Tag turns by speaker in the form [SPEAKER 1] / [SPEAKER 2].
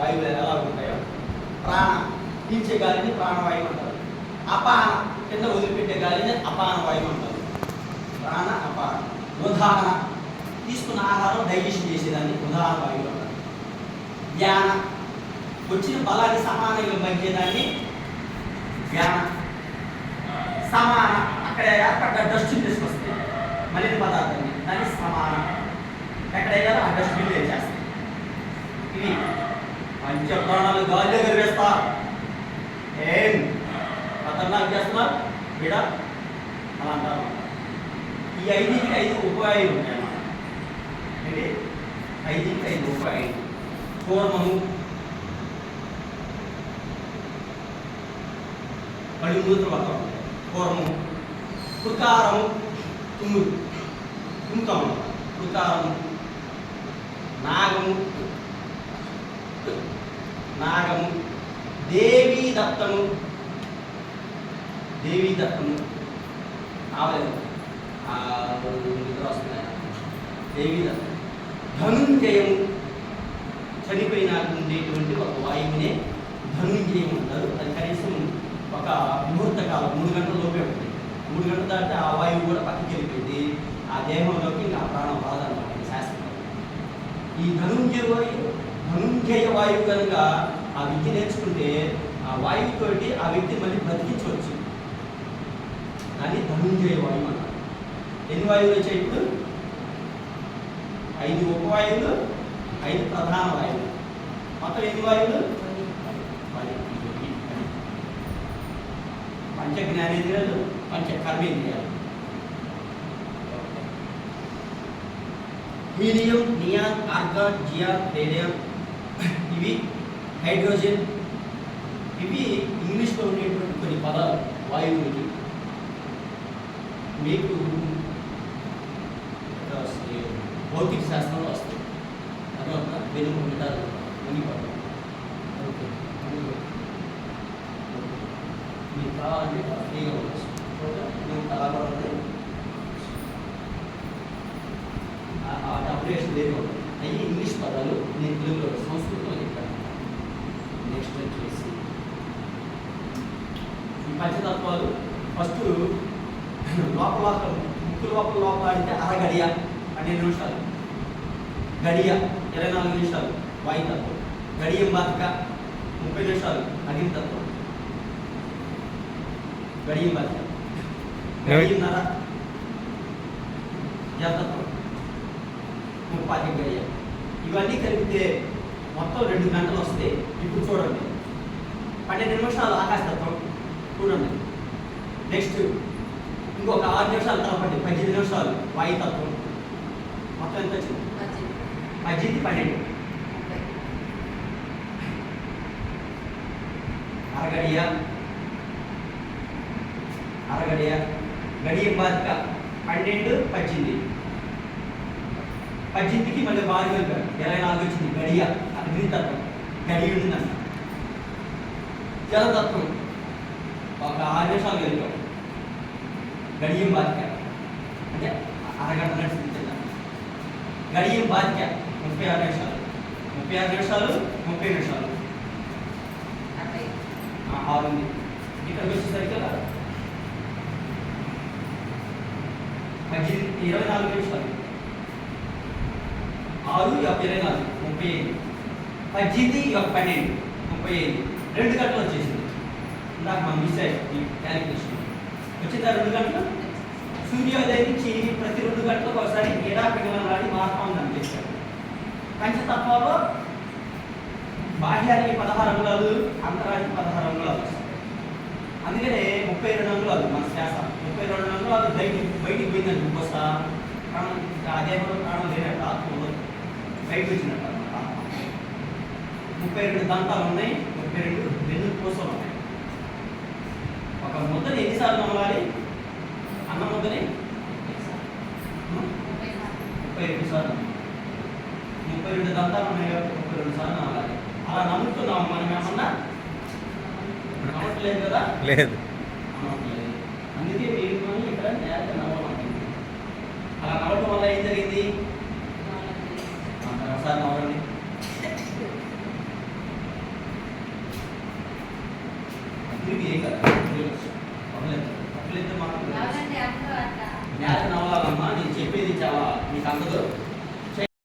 [SPEAKER 1] వాయువులు ఎలా ఉంటాయో. ప్రాణ. పీల్చే గాలిని ప్రాణవాయువు అంటారు. అపాన కింద వదిలిపెట్టే గాలిని అపాన వాయువు అంటారు. ప్రాణ అపాన. ఉదాహరణ. తీసుకున్న ఆహారం డైజెషన్ చేసేదాన్ని ఉదాహరణ వాయువు అంటారు. ధ్యాన. వచ్చిన బలాన్ని సమానంగా పంచేదాన్ని ధ్యాన. సమాన. అక్కడ ఏర్పడ్డ డస్ట్బిన్ తీసుకొస్తుంది మలిన పదార్థాన్ని. దాన్ని సమాన. ఎక్కడ ఆ డస్ట్బిన్ వేసేస్తాయి ఇవి పంచప్రాణాలు గాలిలో గరివేస్తా ఏం? ఖతర్నాక్ చేస్తున్నా? బిడ? అలా అంటారు. ఈ ఐదుకి ఐదు ఉపాయాలు ఉంటాయి ఏంటి? ఐదుకి ఐదు ఉపాయాలు. కూర్మము. కళ్ళు మూత్ర వత్తం కూర్మము కుకారము. తుమ్ముడు తుమ్ముతాము కుకారము. నాగము. నాగము దేవీ దత్తము. దేవీ దత్తము. ఆవలేదు నిద్ర వస్తున్నాయి దేవీ దత్తం ధనుంజయము. చనిపోయినాక ఉండేటువంటి ఒక వాయువునే ధనుంజయం అంటారు. అది కనీసం ఒక ముహూర్త కాలం మూడు గంటల లోపే ఉంటుంది. మూడు గంటల దాటి ఆ వాయువు కూడా పక్కకి వెళ్ళిపోయింది. ఆ దేహంలోకి ఇంకా ప్రాణం బాధ అనమాట శాస్త్రం. ఈ ధనుంజయ వాయువు ధనుంజయ వాయువు కనుక ఆ విద్య నేర్చుకుంటే ఆ వాయువుతోటి ఆ వ్యక్తి మళ్ళీ బ్రతికించవచ్చు. దాన్ని ధనుంజయ వాయువు అంటారు. ఎన్ని వాయువులు వచ్చాయి ఇప్పుడు? ఐదు ఉపవాయువులు ఐదు ప్రధాన వాయువులు. మొత్తం ఎన్ని వాయువులు? పంచ జ్ఞానేంద్రియాలు పంచ కర్మేంద్రియాలు. Helium neon argon xenon radium ఇవి హైడ్రోజన్ ఇవి ఇంగ్లీష్లో ఉండేటువంటి కొన్ని పదాలు వాయువులకి మీకు భౌతిక శాస్త్రంలో వస్తాయి తర్వాత వెనుక ఉంటారు మునిపడం ఓకే మీకు కావాలంటే ఫ్రీగా ఉండొచ్చు ఓకే మీకు కావాలంటే అప్లికేషన్ లేదు అవి ఇంగ్లీష్ పదాలు నేను తెలుగులో సంస్కృతంలో చెప్పాను నెక్స్ట్ వచ్చేసి ఈ పంచతత్వాలు. ఫస్ట్ లోపల ముక్కు లోపల లోపల ఆడితే అరగడియ పన్నెండు నిమిషాలు. గడియ ఇరవై నాలుగు నిమిషాలు. వాయుతత్వం గడియం బతక ముప్పై నిమిషాలు. అగ్నితత్వం గడియం బతక గడియన్నర జతత్వం ముప్పాతి గడియ ఇవన్నీ కలిపితే మొత్తం రెండు గంటలు వస్తే ఇప్పుడు చూడండి. పన్నెండు నిమిషాలు ఆకాశతత్వం. చూడండి. నెక్స్ట్ ఇంకొక ఆరు నిమిషాలు తలపండి. పద్దెనిమిది నిమిషాలు. వాయుతత్వం. మొత్తం ఎంత వచ్చింది? పద్దెనిమిది. పన్నెండు. అరగడియ. అరగడియ. గడియ బాధిక. పన్నెండు పద్దెనిమిది. పద్దెనిమిదికి మళ్ళీ బాగా కలిపారు ఇరవై నాలుగు వచ్చింది గడియ అగ్నితత్వం గడియ ఉంటుందంట జలతత్వం ఒక ఆరు నిమిషాలు కలిపాం గడియం బాధిక అంటే అరగంట నడిచింది గడియం బాధిక ముప్పై ఆరు నిమిషాలు. ముప్పై ఆరు నిమిషాలు ముప్పై నిమిషాలు. ఆరు ఉంది. ఇక్కడికి వచ్చేసరికి పద్దెనిమిది ఇరవై నాలుగు నిమిషాలు. ఆరు యొక్క ఇరవై నాలుగు ముప్పై ఐదు పద్దెనిమిది యొక్క పన్నెండు ముప్పై ఐదు రెండు గంటలు వచ్చేసింది. నాకు మనం మిస్ అయ్యాం ఈ క్యాలిక్యులేషన్ వచ్చిందా రెండు గంటలు? సూర్యోదయం నుంచి ప్రతి రెండు గంటలకు ఒకసారి ఎడా పిల్లలు రాడి మహాత్మాన్ని కనిపిస్తాడు పంచతత్వాల్లో బాహ్యానికి పదహారు అంగుళాలు అంతరానికి పదహారు అంగుళాలు. అందుకనే ముప్పై రెండు అంగుళాలు మన శ్వాస. ముప్పై రెండు అంగుళాలు బయటికి బయటికి పోయిందని ఇంకోసా ప్రాణం అదే ప్రాణం లేనట్టు ఆత్మ బయటకు వచ్చినట్టు ఆత్మ. ముప్పై రెండు దంతాలు ఉన్నాయి ముప్పై రెండు వెన్ను పూసలు ఉన్నాయి. ఒక ముద్దని ఎన్నిసార్లు నమలాలి? అన్న ముద్దని ముప్పై రెండు సార్లు ముప్పై రెండు దంతాలు ఉన్నాయి కాబట్టి ముప్పై రెండు సార్లు నమలాలి. అలా నమ్ముతున్నాం మనం ఏమన్నా? నమ్మట్లేదు కదా?
[SPEAKER 2] లేదు.
[SPEAKER 1] అందుకే మీరు ఇక్కడ నేరుగా నమ్మమంటుంది అలా నవ్వటం వల్ల ఏం జరిగింది ఒకసారి నవ్వండి తిరిగి ఏం కదా పర్లేదు పర్లేదు మాత్రం
[SPEAKER 2] ఎవరండి అందరూ అట్లా
[SPEAKER 1] నేల నవ్వాలమ్మా నేను చెప్పేది చాలా మీకు అందదు